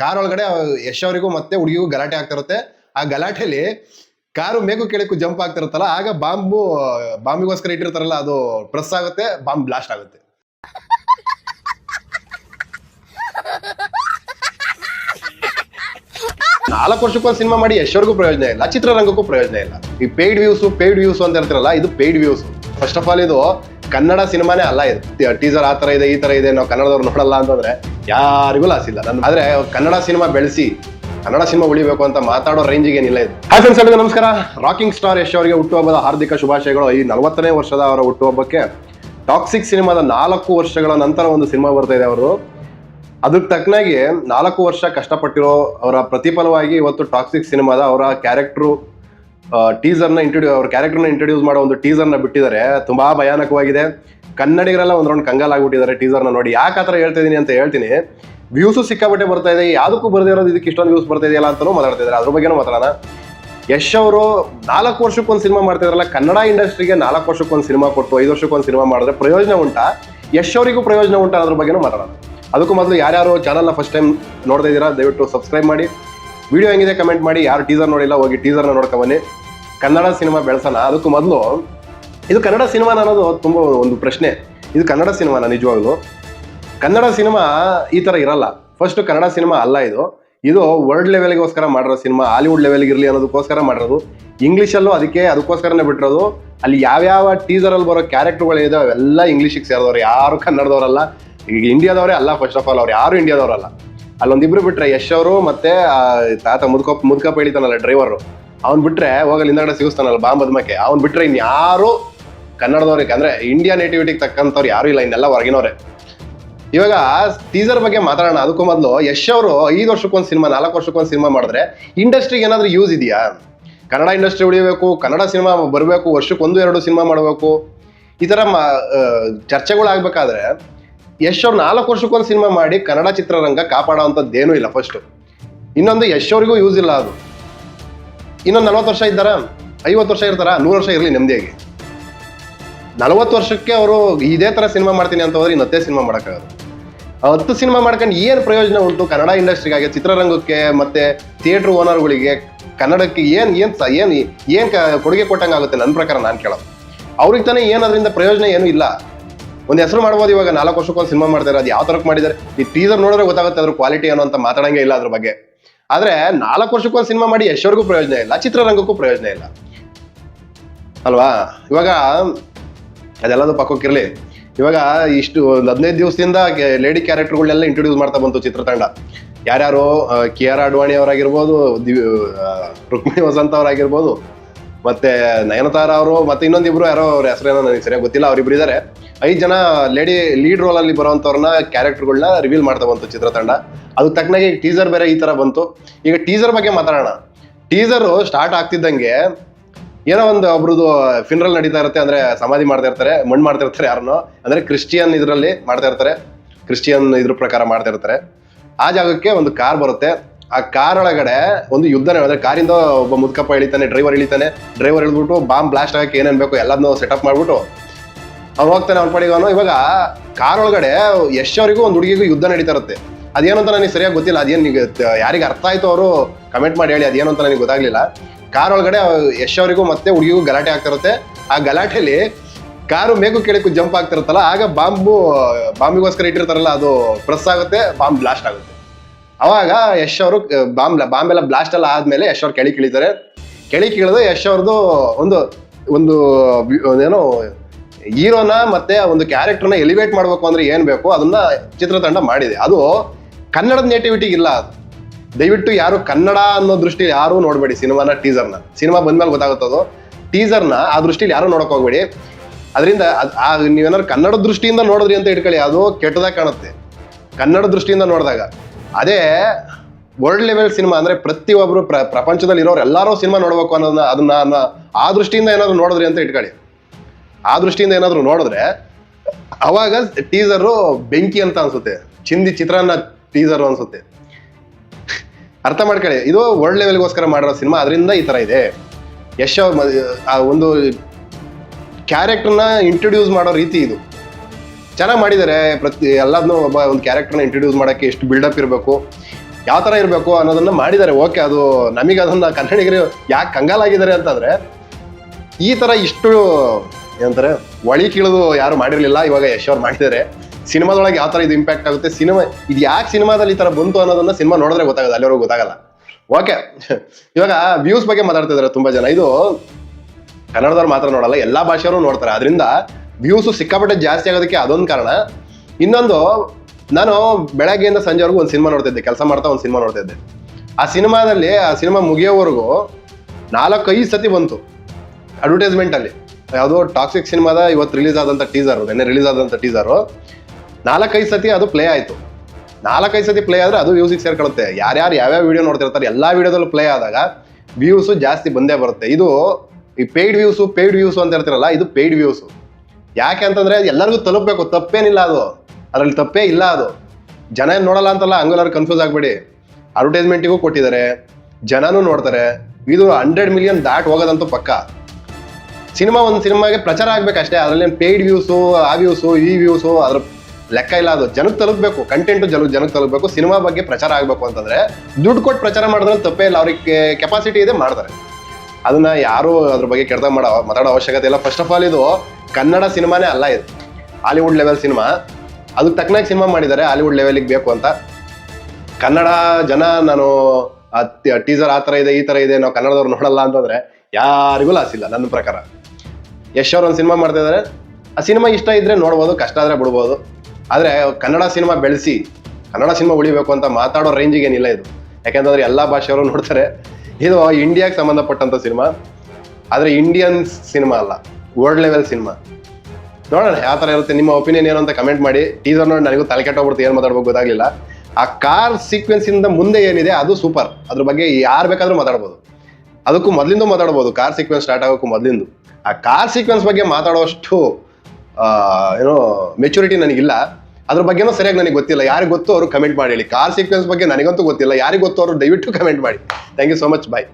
Car ಒಳಗಡೆ ಯಶ್ ಅವರಿಗೂ ಮತ್ತೆ ಹುಡುಗಿಗೂ ಗಲಾಟೆ ಆಗ್ತಿರುತ್ತೆ ಆ ಗಲಾಟೆಲಿ ಕಾರು ಮೇಕು ಕೆಳಕ್ಕೂ ಜಂಪ್ ಆಗ್ತಿರುತ್ತಲ್ಲ ಆಗ ಬಾಂಬು, ಬಾಂಬಿಗೋಸ್ಕರ ಇಟ್ಟಿರ್ತಾರಲ್ಲ, ಅದು ಪ್ರೆಸ್ ಆಗುತ್ತೆ, ಬಾಂಬ್ ಬ್ಲಾಸ್ಟ್ ಆಗುತ್ತೆ. ನಾಲ್ಕು ವರ್ಷಕ್ಕೊಂದು ಸಿನಿಮಾ ಮಾಡಿ ಯಶ್ವರ್ಗೂ ಪ್ರಯೋಜನ ಇಲ್ಲ ಚಿತ್ರರಂಗಕ್ಕೂ ಪ್ರಯೋಜನ ಇಲ್ಲ. ಈ ಪೇಯ್ಡ್ ವ್ಯೂಸ್ ಪೇಯ್ಡ್ ವ್ಯೂಸ್ ಅಂತ ಹೇಳ್ತಿರಲ್ಲ, ಇದು paid views first of all ಇದು ಕನ್ನಡ ಸಿನಿಮಾನೇ ಅಲ್ಲ, ಇದು ಟೀಸರ್ ಆ ತರ ಇದೆ, ಈ ತರ ಇದೆ, ನಾವು ಕನ್ನಡದವ್ರು ನೋಡಲ್ಲ ಅಂತಂದ್ರೆ ಯಾರಿಗೂ ಲಾಸ್ ಇಲ್ಲ. ನನ್ನ ಆದ್ರೆ ಕನ್ನಡ ಸಿನಿಮಾ ಬೆಳೆಸಿ, ಕನ್ನಡ ಸಿನಿಮಾ ಉಳಿಬೇಕು ಅಂತ ಮಾತಾಡೋ ರೇಂಜಿಗೆ ಏನಿಲ್ಲ ಇದು ಹಾಯ್ ಫ್ರೆಂಡ್ಸ್ ಎಲ್ಲರಿಗೂ ನಮಸ್ಕಾರ. ರಾಕಿಂಗ್ ಸ್ಟಾರ್ ಯಶ್ ಅವರಿಗೆ ಹುಟ್ಟುಹಬ್ಬದ ಹಾರ್ದಿಕ ಶುಭಾಶಯಗಳು. ಈ ನಲವತ್ತನೇ ವರ್ಷದ ಅವರ ಹುಟ್ಟುಹಬ್ಬಕ್ಕೆ ಟಾಕ್ಸಿಕ್ ಸಿನಿಮಾದ ನಾಲ್ಕು ವರ್ಷಗಳ ನಂತರ ಒಂದು ಸಿನಿಮಾ ಬರ್ತಾ ಇದೆ ಅವರು ಅದಕ್ಕೆ ತಕ್ಕನಾಗಿ ನಾಲ್ಕು ವರ್ಷ ಕಷ್ಟಪಟ್ಟಿರೋ ಅವರ ಪ್ರತಿಫಲವಾಗಿ ಇವತ್ತು ಟಾಕ್ಸಿಕ್ ಸಿನಿಮಾದ ಅವರ ಕ್ಯಾರೆಕ್ಟ್ರು ಟೀಸರ್ನ ಇಂಟ್ರೊಡ್ಯೂ ಅವ್ರ ಕ್ಯಾರೆಕ್ಟರ್ನ ಇಂಟ್ರೊಡ್ಯೂಸ್ ಮಾಡೋ ಒಂದು ಟೀಸರ್ನ ಬಿಟ್ಟಿದ್ದಾರೆ. ತುಂಬಾ ಭಯಾನಕವಾಗಿದೆ. ಕನ್ನಡಿಗರೆಲ್ಲ ಒಂದ್ ರೌಂಡ್ ಕಂಗಾಲಾಗ್ಬಿಟ್ಟಿದ್ದಾರೆ ಟೀಸರ್ನ ನೋಡಿ. ಯಾಕೆ ಆ ಥರ ಹೇಳ್ತಾ ಇದ್ದೀನಿ ಅಂತ ಹೇಳ್ತೀನಿ. ವ್ಯೂಸು ಸಿಕ್ಕಾಪಟ್ಟೆ ಬರ್ತಾ ಇದೆ. ಯಾವುದಕ್ಕೂ ಬರದೇ ಇರೋದು ಇದಕ್ಕೆ ಇಷ್ಟೊಂದು ವ್ಯೂಸ್ ಬರ್ತಾ ಇದೆಯಲ್ಲ ಅಂತಲೂ ಮಾತಾಡ್ತಾ ಇದ್ದಾರೆ. ಅದ್ರ ಬಗ್ಗೆನೂ ಮಾತಾಡೋಣ. ಯಶ್ ಅವರು ನಾಲ್ಕು ವರ್ಷಕ್ಕೊಂದು ಸಿನಿಮಾ ಮಾಡ್ತಿದ್ರಲ್ಲ. ಕನ್ನಡ ಇಂಡಸ್ಟ್ರಿಗೆ ನಾಲ್ಕು ವರ್ಷಕ್ಕೊಂದು ಸಿನಿಮಾ ಕೊಟ್ಟು ಐದು ವರ್ಷಕ್ಕೊಂದು ಸಿನಿಮಾ ಮಾಡಿದ್ರೆ ಪ್ರಯೋಜನ ಉಂಟಾ? ಯಶ್ ಅವರಿಗೂ ಪ್ರಯೋಜನ ಉಂಟಾ ಅದ್ರ ಬಗ್ಗೆನೂ ಮಾತಾಡೋಣ. ಅದಕ್ಕೂ ಮೊದಲು ಯಾರ್ಯಾರು ಚಾನಲ್ನ ಫಸ್ಟ್ ಟೈಮ್ ನೋಡ್ತಾ ಇದ್ದೀರಾ ದಯವಿಟ್ಟು ಸಬ್ಸ್ಕ್ರೈಬ್ ಮಾಡಿ. ವಿಡಿಯೋ ಹೆಂಗಿದೆ ಕಮೆಂಟ್ ಮಾಡಿ. ಯಾರು ಟೀಸರ್ ನೋಡಿಲ್ಲ, ಹೋಗಿ ಟೀಸರ್ನ ನೋಡ್ಕೊ ಬನ್ನಿ. ಕನ್ನಡ ಸಿನಿಮಾ ಬೆಳೆಸೋಣ. ಅದಕ್ಕೂ ಮೊದಲು ಇದು ಕನ್ನಡ ಸಿನಿಮಾ ಅನ್ನೋದು ತುಂಬ ಒಂದು ಪ್ರಶ್ನೆ. ಇದು ಕನ್ನಡ ಸಿನಿಮಾನ ನಿಜವಾಗ್ಲು? ಕನ್ನಡ ಸಿನಿಮಾ ಈ ಥರ ಇರಲ್ಲ. ಫಸ್ಟ್ ಕನ್ನಡ ಸಿನಿಮಾ ಅಲ್ಲ ಇದು. ಇದು ವರ್ಲ್ಡ್ ಲೆವೆಲ್ಗೋಸ್ಕರ ಮಾಡಿರೋ ಸಿನಿಮಾ. ಹಾಲಿವುಡ್ ಲೆವೆಲ್ಗೆ ಇರಲಿ ಅನ್ನೋದಕ್ಕೋಸ್ಕರ ಮಾಡಿರೋದು. ಇಂಗ್ಲೀಷಲ್ಲೂ ಅದಕ್ಕೆ ಅದಕ್ಕೋಸ್ಕರನೇ ಬಿಟ್ಟಿರೋದು. ಅಲ್ಲಿ ಯಾವ್ಯಾವ ಟೀಸರಲ್ಲಿ ಬರೋ ಕ್ಯಾರೆಕ್ಟರ್ಗಳಿದೆ ಅವೆಲ್ಲ ಇಂಗ್ಲೀಷಿಗೆ ಸೇರಿದವ್ರು. ಯಾರು ಕನ್ನಡದವರಲ್ಲ. ಈಗ ಇಂಡಿಯಾದವರೇ ಅಲ್ಲ ಫಸ್ಟ್ ಆಫ್ ಆಲ್ ಅವ್ರು ಯಾರು ಇಂಡಿಯಾದವರಲ್ಲ ಅಲ್ಲೊಂದಿಬ್ರು ಬಿಟ್ಟರೆ ಯಶ್ ಅವರು ಮತ್ತೆ ತಾತ ಮುದ್ಕಪ್ಪ ಮುದ್ಕಪ್ಪ ಹೇಳಿತಾನಲ್ಲ ಡ್ರೈವರು ಅವ್ನ್ ಬಿಟ್ರೆ ಹೋಗಲ್ಲಿ ಹಿಂದಗಡೆ ಸಿಗಿಸ್ತಾನಲ್ಲ ಬಾಂಬ್ ಅದ್ಮಕ್ಕೆ. ಅವ್ನು ಬಿಟ್ರೆ ಇನ್ಯಾರು ಕನ್ನಡದವ್ರಿಗೆ ಅಂದ್ರೆ ಇಂಡಿಯಾ ನೇಟಿವಿಟಿಗೆ ತಕ್ಕಂಥವ್ರು ಯಾರು ಇಲ್ಲ, ಇನ್ನೆಲ್ಲ ಹೊರಗಿನವ್ರೆ. ಇವಾಗ ಟೀಸರ್ ಬಗ್ಗೆ ಮಾತಾಡೋಣ. ಅದಕ್ಕೂ ಮೊದಲು ಯಶ್ ಅವರು ಐದು ವರ್ಷಕ್ಕೊಂದು ಸಿನಿಮಾ, ನಾಲ್ಕು ವರ್ಷಕ್ಕೊಂದು ಸಿನಿಮಾ ಮಾಡಿದ್ರೆ ಇಂಡಸ್ಟ್ರಿಗೆ ಏನಾದರೂ ಯೂಸ್ ಇದೆಯಾ? ಕನ್ನಡ ಇಂಡಸ್ಟ್ರಿ ಉಳಿಬೇಕು, ಕನ್ನಡ ಸಿನಿಮಾ ಬರಬೇಕು ವರ್ಷಕ್ಕೆ ಒಂದು ಎರಡು ಸಿನಿಮಾ ಮಾಡಬೇಕು. ಈ ಥರ ಮಾ ಚರ್ಚೆಗಳಾಗಬೇಕಾದ್ರೆ ಯಶ್ ಅವ್ರು ನಾಲ್ಕು ವರ್ಷಕ್ಕೊಂದು ಸಿನಿಮಾ ಮಾಡಿ ಕನ್ನಡ ಚಿತ್ರರಂಗ ಕಾಪಾಡೋವಂಥದ್ದೇನೂ ಇಲ್ಲ ಫಸ್ಟ್ ಇನ್ನೊಂದು ಯಶ್ ಅವ್ರಿಗೂ ಯೂಸ್ ಇಲ್ಲ ಅದು. ಇನ್ನೊಂದು ನಲ್ವತ್ತು ವರ್ಷ ಇದ್ದಾರ? ಐವತ್ತು ವರ್ಷ ಇರ್ತಾರ? ನೂರು ವರ್ಷ ಇರಲಿ ನೆಮ್ಮದಿಯಾಗಿ ನಲವತ್ತು ವರ್ಷಕ್ಕೆ ಅವರು ಇದೇ ಥರ ಸಿನಿಮಾ ಮಾಡ್ತೀನಿ ಅಂತ ಹೋದ್ರೆ ಇನ್ನೊತ್ತೇ ಸಿನಿಮಾ ಮಾಡೋಕ್ಕಾಗದು ಹತ್ತು ಸಿನಿಮಾ ಮಾಡ್ಕೊಂಡು ಏನು ಪ್ರಯೋಜನ ಉಂಟು? ಕನ್ನಡ ಇಂಡಸ್ಟ್ರಿಗಾಗಿ, ಚಿತ್ರರಂಗಕ್ಕೆ ಮತ್ತೆ ಥಿಯೇಟ್ರ್ ಓನರ್ಗಳಿಗೆ ಕನ್ನಡಕ್ಕೆ ಏನು ಏನು ಏನು ಏನು ಕೊಡುಗೆ ಕೊಟ್ಟಂಗೆ ಆಗುತ್ತೆ? ನನ್ನ ಪ್ರಕಾರ ನಾನು ಕೇಳೋದು. ಅವ್ರಿಗೆ ತಾನೇ ಏನು ಅದರಿಂದ ಪ್ರಯೋಜನ ಏನೂ ಇಲ್ಲ. ಒಂದು ಹೆಸರು ಮಾಡ್ಬೋದು ಇವಾಗ ನಾಲ್ಕು ವರ್ಷಕ್ಕೊಂದು ಸಿನಿಮಾ ಮಾಡ್ತಾರೆ ಅದು ಯಾವ ಥರಕ್ಕೆ ಮಾಡಿದ್ದಾರೆ? ಈ ಟೀಸರ್ ನೋಡಿದ್ರೆ ಗೊತ್ತಾಗುತ್ತೆ ಅದ್ರ ಕ್ವಾಲಿಟಿ ಏನೋ ಅಂತ ಮಾತಾಡಂಗೆ ಇಲ್ಲ ಅದ್ರ ಬಗ್ಗೆ. ಆದ್ರೆ ನಾಲ್ಕು ವರ್ಷಕ್ಕೊಂದು ಸಿನಿಮಾ ಮಾಡಿ ಯಶ್ವರ್ಗೂ ಪ್ರಯೋಜನ ಇಲ್ಲ, ಚಿತ್ರರಂಗಕ್ಕೂ ಪ್ರಯೋಜನ ಇಲ್ಲ. ಅಲ್ವಾ? ಇವಾಗ ಅದೆಲ್ಲದೂ ಪಕ್ಕಕ್ಕಿರಲಿ ಇವಾಗ ಇಷ್ಟು ಒಂದು ಹದಿನೈದು ದಿವಸದಿಂದ ಲೇಡಿ ಕ್ಯಾರೆಕ್ಟರ್ಗಳನ್ನೆಲ್ಲ ಇಂಟ್ರೊಡ್ಯೂಸ್ ಮಾಡ್ತಾ ಬಂತು ಚಿತ್ರತಂಡ. ಯಾರ್ಯಾರು ಕೆ ಆರ್ ಅಡ್ವಾಣಿ ಅವರಾಗಿರ್ಬೋದು ರುಕ್ಮಿಣಿ ವಸಂತ ಅವರಾಗಿರ್ಬೋದು ಮತ್ತೆ ನಯನತಾರ ಅವರು, ಮತ್ತೆ ಇನ್ನೊಂದಿಬ್ರು ಯಾರೋ ಅವ್ರ ಹೆಸರೇನೋ ನನಗೆ ಸರಿಯಾಗಿ ಗೊತ್ತಿಲ್ಲ, ಅವ್ರಿಬ್ರು ಇದ್ದಾರೆ ಐದು ಜನ ಲೇಡಿ ಲೀಡ್ ರೋಲ್ ಅಲ್ಲಿ ಬರುವಂತವ್ರನ್ನ ಕ್ಯಾರೆಕ್ಟರ್ಗಳನ್ನ ರಿವೀಲ್ ಮಾಡ್ತಾ ಬಂತು ಚಿತ್ರತಂಡ. ಅದಕ್ಕೆ ತಕ್ಕನಾಗಿ ಟೀಸರ್ ಬೇರೆ ಈ ತರ ಬಂತು. ಈಗ ಟೀಸರ್ ಬಗ್ಗೆ ಮಾತಾಡೋಣ. ಟೀಸರ್ ಸ್ಟಾರ್ಟ್ ಆಗ್ತಿದ್ದಂಗೆ ಏನೋ ಒಂದು ಒಬ್ರದ್ದು ಫಿನರಲ್ ನಡೀತಾ ಇರುತ್ತೆ, ಅಂದ್ರೆ ಸಮಾಧಿ ಮಾಡ್ತಾ ಇರ್ತಾರೆ, ಮಣ್ಣು ಮಾಡ್ತಾ ಇರ್ತಾರೆ ಯಾರನ್ನೋ. ಅಂದ್ರೆ ಕ್ರಿಶ್ಚಿಯನ್ ಇದರಲ್ಲಿ ಮಾಡ್ತಾ ಇರ್ತಾರೆ. ಕ್ರಿಶ್ಚಿಯನ್ ಇದ್ರ ಪ್ರಕಾರ ಮಾಡ್ತಾ ಇರ್ತಾರೆ. ಆ ಜಾಗಕ್ಕೆ ಒಂದು ಕಾರ್ ಬರುತ್ತೆ. ಆ ಕಾರ್ ಒಳಗಡೆ ಒಂದು ಯುದ್ಧ ಅಂದ್ರೆ ಕಾರಿಂದ ಒಬ್ಬ ಮುದ್ಕಪ್ಪ ಇಳಿತಾನೆ ಡ್ರೈವರ್ ಇಳಿತಾನೆ ಡ್ರೈವರ್ ಇಳಿದ್ಬಿಟ್ಟು ಬಾಂಬ್ ಬ್ಲಾಸ್ಟ್ ಆಗಕ್ಕೆ ಏನೇನು ಬೇಕು ಎಲ್ಲದನ್ನೂ ಸೆಟಪ್ ಮಾಡ್ಬಿಟ್ಟು ಅವ್ನು ಹೋಗ್ತಾನೆ ಅವ್ನ ಪಡಿಗೆ ಇವಾಗ ಕಾರ್ ಒಳಗಡೆ ಯಶ್ ಅವರಿಗೂ ಒಂದು ಹುಡುಗಿಗೂ ಯುದ್ಧ ನಡೀತಾ ಇರುತ್ತೆ. ಅದೇನು ಅಂತ ನನಗೆ ಸರಿಯಾಗಿ ಗೊತ್ತಿಲ್ಲ. ಅದೇನು ಯಾರಿಗೆ ಅರ್ಥ ಆಯ್ತು ಅವರು ಕಮೆಂಟ್ ಮಾಡಿ ಹೇಳಿ, ಅದೇನು ಅಂತ ನನಗೆ ಗೊತ್ತಾಗ್ಲಿಲ್ಲ. ಕಾರ್ ಒಳಗಡೆ ಯಶ್ ಅವರಿಗೂ ಮತ್ತೆ ಹುಡುಗಿಗೂ ಗಲಾಟೆ ಆಗ್ತಿರುತ್ತೆ ಆ ಗಲಾಟೆಲಿ ಕಾರು ಮೇಗು ಕೆಳಕ್ಕೂ ಜಂಪ್ ಆಗ್ತಿರುತ್ತಲ್ಲ ಆಗ ಬಾಂಬು ಬಾಂಬಿಗೋಸ್ಕರ ಇಟ್ಟಿರ್ತಾರಲ್ಲ, ಅದು ಪ್ರೆಸ್ ಆಗುತ್ತೆ ಬಾಂಬ್ ಬ್ಲಾಸ್ಟ್ ಆಗುತ್ತೆ. ಅವಾಗ ಯಶ್ ಅವರು ಬಾಂಬ್ ಬಾಂಬ್ ಎಲ್ಲ ಬ್ಲಾಸ್ಟ್ ಎಲ್ಲ ಆದ್ಮೇಲೆ ಯಶ್ ಅವ್ರು ಕೆಳಿ ಕೀಳಿತಾರೆ ಕೆಳಿ ಕೀಳಿದು ಯಶ್ ಅವ್ರದ್ದು ಒಂದು ಒಂದು ಏನೋ, ಹೀರೋನ ಮತ್ತೆ ಒಂದು ಕ್ಯಾರೆಕ್ಟರ್ನ ಎಲಿವೇಟ್ ಮಾಡಬೇಕು ಅಂದ್ರೆ ಏನ್ ಬೇಕು ಅದನ್ನ ಚಿತ್ರತಂಡ ಮಾಡಿದೆ. ಅದು ಕನ್ನಡದ ನೇಟಿವಿಟಿ ಇಲ್ಲ ಅದು. ದಯವಿಟ್ಟು ಯಾರು ಕನ್ನಡ ಅನ್ನೋ ದೃಷ್ಟಿ ಯಾರು ನೋಡಬೇಡಿ ಸಿನಿಮಾನ ಟೀಸರ್ನ ಸಿನಿಮಾ ಬಂದ್ಮೇಲೆ ಅದು. ಟೀಸರ್ನ ಆ ದೃಷ್ಟಿಲಿ ಯಾರು ನೋಡಕ್ ಹೋಗ್ಬೇಡಿ. ಅದರಿಂದ ನೀವೇನಾದ್ರು ಕನ್ನಡ ದೃಷ್ಟಿಯಿಂದ ನೋಡಿದ್ರಿ ಅಂತ ಇಟ್ಕೊಳ್ಳಿ, ಅದು ಕೆಟ್ಟದಾಗ ಕಾಣುತ್ತೆ. ಕನ್ನಡ ದೃಷ್ಟಿಯಿಂದ ನೋಡಿದಾಗ. ಅದೇ ವರ್ಲ್ಡ್ ಲೆವೆಲ್ ಸಿನಿಮಾ ಅಂದ್ರೆ ಪ್ರತಿಯೊಬ್ಬರು ಪ್ರ ಪ್ರಪಂಚದಲ್ಲಿ ಇರೋರು ಎಲ್ಲರೂ ಸಿನಿಮಾ ನೋಡ್ಬೇಕು ಅನ್ನೋದನ್ನ ಅದನ್ನ ಆ ದೃಷ್ಟಿಯಿಂದ ಏನಾದ್ರು ನೋಡಿದ್ರಿ ಅಂತ ಇಟ್ಕೊಳ್ಳಿ. ಆ ದೃಷ್ಟಿಯಿಂದ ಏನಾದ್ರು ನೋಡಿದ್ರೆ ಅವಾಗ ಟೀಸರು ಬೆಂಕಿ ಅಂತ ಅನ್ಸುತ್ತೆ. ಚಿಂದಿ ಚಿತ್ರಾನ್ನ ಟೀಸರ್ ಅನ್ಸುತ್ತೆ. ಅರ್ಥ ಮಾಡ್ಕೊಳ್ಳಿ. ಇದು ವರ್ಲ್ಡ್ ಲೆವೆಲ್ಗೋಸ್ಕರ ಮಾಡಿರೋ ಸಿನಿಮಾ ಅದರಿಂದ ಈ ತರ ಇದೆ. ಯಶ್ ಒಂದು ಕ್ಯಾರೆಕ್ಟರ್ನ ಇಂಟ್ರೊಡ್ಯೂಸ್ ಮಾಡೋ ರೀತಿ ಇದು. ಚೆನ್ನಾಗಿ ಮಾಡಿದ್ದಾರೆ ಪ್ರತಿ ಎಲ್ಲದನ್ನೂ ಒಬ್ಬ ಒಂದು ಕ್ಯಾರೆಕ್ಟರ್ನ ಇಂಟ್ರೊಡ್ಯೂಸ್ ಮಾಡೋಕ್ಕೆ ಎಷ್ಟು ಬಿಲ್ಡಪ್ ಇರಬೇಕು, ಯಾವ ಥರ ಇರಬೇಕು ಅನ್ನೋದನ್ನ ಮಾಡಿದ್ದಾರೆ ಓಕೆ ಅದು ನಮಗೆ ಅದನ್ನ ಕನ್ನಡಿಗರು ಯಾಕೆ ಕಂಗಾಲಾಗಿದ್ದಾರೆ ಅಂತಂದರೆ, ಈ ಥರ ಇಷ್ಟು ಏನಂತಾರೆ, ಒಳಿ ಕೀಳೋದು ಯಾರು ಮಾಡಿರಲಿಲ್ಲ, ಇವಾಗ ಯಶ್ ಅವ್ರು ಮಾಡಿದ್ದಾರೆ ಸಿನಿಮಾದೊಳಗೆ ಯಾವ ಥರ ಇದು ಇಂಪ್ಯಾಕ್ಟ್ ಆಗುತ್ತೆ, ಸಿನಿಮಾ, ಇದು ಯಾಕೆ ಸಿನಿಮಾದಲ್ಲಿ ಈ ಥರ ಬಂತು ಅನ್ನೋದನ್ನ ಸಿನಿಮಾ ನೋಡಿದ್ರೆ ಗೊತ್ತಾಗಲ್ಲ, ಅಲ್ಲಿವರೆಗೂ ಗೊತ್ತಾಗಲ್ಲ. ಓಕೆ ಇವಾಗ ವ್ಯೂಸ್ ಬಗ್ಗೆ ಮಾತಾಡ್ತಿದ್ದಾರೆ ತುಂಬ ಜನ. ಇದು ಕನ್ನಡದವ್ರು ಮಾತ್ರ ನೋಡಲ್ಲ, ಎಲ್ಲ ಭಾಷೆಯವರು ನೋಡ್ತಾರೆ. ಅದರಿಂದ ವ್ಯೂಸು ಸಿಕ್ಕಾಪಟ್ಟೆ ಜಾಸ್ತಿ ಆಗೋದಕ್ಕೆ ಅದೊಂದು ಕಾರಣ. ಇನ್ನೊಂದು, ನಾನು ಬೆಳಗ್ಗೆಯಿಂದ ಸಂಜೆವರೆಗೂ ಒಂದು ಸಿನಿಮಾ ನೋಡ್ತಿದ್ದೆ ಕೆಲಸ ಮಾಡ್ತಾ ಒಂದು ಸಿನಿಮಾ ನೋಡ್ತಿದ್ದೆ ಆ ಸಿನಿಮಾದಲ್ಲಿ, ಆ ಸಿನಿಮಾ ಮುಗಿಯೋವರೆಗೂ ನಾಲ್ಕೈದು ಸತಿ ಬಂತು ಅಡ್ವರ್ಟೈಸ್ಮೆಂಟ್ ಅಲ್ಲಿ ಯಾವುದೋ ಟಾಕ್ಸಿಕ್ ಸಿನಿಮಾದ ಇವತ್ತು ರಿಲೀಸ್ ಆದಂಥ ಟೀಸರ್, ನೆನ್ನೆ ರಿಲೀಸ್ ಆದಂಥ ಟೀಸರು. ನಾಲ್ಕೈದು ಸತಿ ಅದು ಪ್ಲೇ ಆಯಿತು. ನಾಲ್ಕೈದು ಸತಿ ಪ್ಲೇ ಆದರೆ ಅದು ವ್ಯೂಸಿಗೆ ಸೇರ್ಕೊಳ್ಳುತ್ತೆ. ಯಾರ್ಯಾರು ಯಾವ್ಯಾವ ವಿಡಿಯೋ ನೋಡ್ತಿರ್ತಾರೆ, ಎಲ್ಲ ವೀಡಿಯೋದಲ್ಲೂ ಪ್ಲೇ ಆದಾಗ ವ್ಯೂಸು ಜಾಸ್ತಿ ಬಂದೇ ಬರುತ್ತೆ. ಇದು ಈ ಪೇಯ್ಡ್ ವ್ಯೂಸು ಪೇಯ್ಡ್ ವ್ಯೂಸು ಅಂತ ಇರ್ತಿರಲ್ಲ ಇದು ಪೇಯ್ಡ್ ವ್ಯೂಸು. ಯಾಕೆ ಅಂತಂದ್ರೆ ಎಲ್ಲರಿಗೂ ತಲುಪಬೇಕು, ತಪ್ಪೇನಿಲ್ಲ ಅದು. ಅದರಲ್ಲಿ ತಪ್ಪೇ ಇಲ್ಲ ಅದು. ಜನ ಏನು ನೋಡಲ್ಲ ಅಂತಲ್ಲ ಹಂಗೆಲ್ಲರೂ ಕನ್ಫ್ಯೂಸ್ ಆಗಬೇಡಿ. ಅಡ್ವರ್ಟೈಸ್ಮೆಂಟಿಗೂ ಕೊಟ್ಟಿದ್ದಾರೆ, ಜನನೂ ನೋಡ್ತಾರೆ. ಇದು ಹಂಡ್ರೆಡ್ ಮಿಲಿಯನ್ ದಾಟ್ ಹೋಗೋದಂತೂ ಪಕ್ಕ. ಸಿನಿಮಾ ಒಂದು ಸಿನಿಮಾಗೆ ಪ್ರಚಾರ ಆಗ್ಬೇಕಷ್ಟೇ ಅದರಲ್ಲಿ ಪೇಯ್ಡ್ ವ್ಯೂಸು ಆ ವ್ಯೂಸು ಈ ವ್ಯೂಸು ಅದ್ರ ಲೆಕ್ಕ ಇಲ್ಲ ಅದು. ಜನಕ್ಕೆ ತಲುಪಬೇಕು ಕಂಟೆಂಟ್ ಜನ ಜನಕ್ಕೆ ತಲುಪಬೇಕು, ಸಿನಿಮಾ ಬಗ್ಗೆ ಪ್ರಚಾರ ಆಗಬೇಕು ಅಂತಂದ್ರೆ, ದುಡ್ಡು ಕೊಟ್ಟು ಪ್ರಚಾರ ಮಾಡಿದ್ರೆ ತಪ್ಪೇ ಇಲ್ಲ, ಅವ್ರಿಗೆ ಕೆಪಾಸಿಟಿ ಇದೆ ಮಾಡ್ತಾರೆ. ಅದನ್ನ ಯಾರು ಅದ್ರ ಬಗ್ಗೆ ಕೆಡ್ದಾಗ ಮಾಡೋ, ಮಾತಾಡೋ ಅವಶ್ಯಕತೆ ಇಲ್ಲ. ಫಸ್ಟ್ ಆಫ್ ಆಲ್ ಇದು ಕನ್ನಡ ಸಿನಿಮಾನೇ ಅಲ್ಲ ಇದು. Hollywood level cinema. ಅದಕ್ಕೆ ತಕ್ಕನಾಗಿ ಸಿನಿಮಾ ಮಾಡಿದ್ದಾರೆ ಹಾಲಿವುಡ್ ಲೆವೆಲಿಗೆ ಬೇಕು ಅಂತ. ಕನ್ನಡ ಜನ ನಾನು ಟೀಸರ್ ಆ ಥರ ಇದೆ, ಈ ಥರ ಇದೆ ನಾವು ಕನ್ನಡದವ್ರು ನೋಡಲ್ಲ ಅಂತಂದ್ರೆ ಯಾರಿಗೂ ಲಾಸಿಲ್ಲ ನನ್ನ ಪ್ರಕಾರ. ಯಶ್ ಅವ್ರು ಒಂದು ಸಿನಿಮಾ ಮಾಡ್ತಾ ಇದ್ದಾರೆ ಆ ಸಿನಿಮಾ ಇಷ್ಟ ಇದ್ರೆ ನೋಡ್ಬೋದು, ಕಷ್ಟ ಆದರೆ ಬಿಡ್ಬೋದು. ಆದರೆ ಕನ್ನಡ ಸಿನಿಮಾ ಬೆಳೆಸಿ, ಕನ್ನಡ ಸಿನಿಮಾ ಉಳಿಬೇಕು ಅಂತ ಮಾತಾಡೋ ರೇಂಜಿಗೆ ಏನಿಲ್ಲ ಇದು. ಯಾಕೆಂತಂದ್ರೆ ಎಲ್ಲ ಭಾಷೆಯವರು ನೋಡ್ತಾರೆ. ಇದು ಇಂಡಿಯಾಗೆ ಸಂಬಂಧಪಟ್ಟಂಥ ಸಿನಿಮಾ. ಆದರೆ ಇಂಡಿಯನ್ ಸಿನಿಮಾ ಅಲ್ಲ. ವರ್ಲ್ಡ್ ಲೆವೆಲ್ ಸಿನಿಮಾ ನೋಡೋಣ, ಯಾವ ಥರ ಇರುತ್ತೆ, ನಿಮ್ಮ ಒಪಿನಿಯನ್ ಏನು ಅಂತ ಕಮೆಂಟ್ ಮಾಡಿ. ಟೀಸರ್ ನೋಡಿ, ನನಗೂ ತಲೆ ಕೆಟ್ಟೋಗ್ಬಿಡ್ತು ಏನು ಮಾತಾಡ್ಬೇಕು ಗೊತ್ತಾಗಲಿಲ್ಲ. ಆ ಕಾರ್ ಸೀಕ್ವೆನ್ಸ್ ಇಂದ ಮುಂದೆ ಏನಿದೆ, ಅದು ಸೂಪರ್ ಅದ್ರ ಬಗ್ಗೆ ಯಾರು ಬೇಕಾದರೂ ಮಾತಾಡ್ಬೋದು. ಅದಕ್ಕೂ ಮೊದಲಿಂದ ಮಾತಾಡ್ಬೋದು ಕಾರ್ ಸೀಕ್ವೆನ್ಸ್ ಸ್ಟಾರ್ಟ್ ಆಗೋಕ್ಕೂ ಮೊದಲಿಂದು. ಆ ಕಾರ್ ಸೀಕ್ವೆನ್ಸ್ ಬಗ್ಗೆ ಮಾತಾಡೋಷ್ಟು ಏನೋ ಮೆಚುರಿಟಿ ನನಗಿಲ್ಲ. ಅದ್ರ ಬಗ್ಗೆನೂ ಸರಿಯಾಗಿ ನನಗೆ ಗೊತ್ತಿಲ್ಲ. ಯಾರಿಗೆ ಗೊತ್ತು ಅವರು ಕಮೆಂಟ್ ಮಾಡಿ ಹೇಳಿ. ಕಾರ್ ಸೀಕ್ವೆನ್ಸ್ ಬಗ್ಗೆ ನನಗಂತೂ ಗೊತ್ತಿಲ್ಲ. ಯಾರಿಗೆ ಗೊತ್ತು ಅವರು ದಯವಿಟ್ಟು ಕಮೆಂಟ್ ಮಾಡಿ. Thank you so much bye.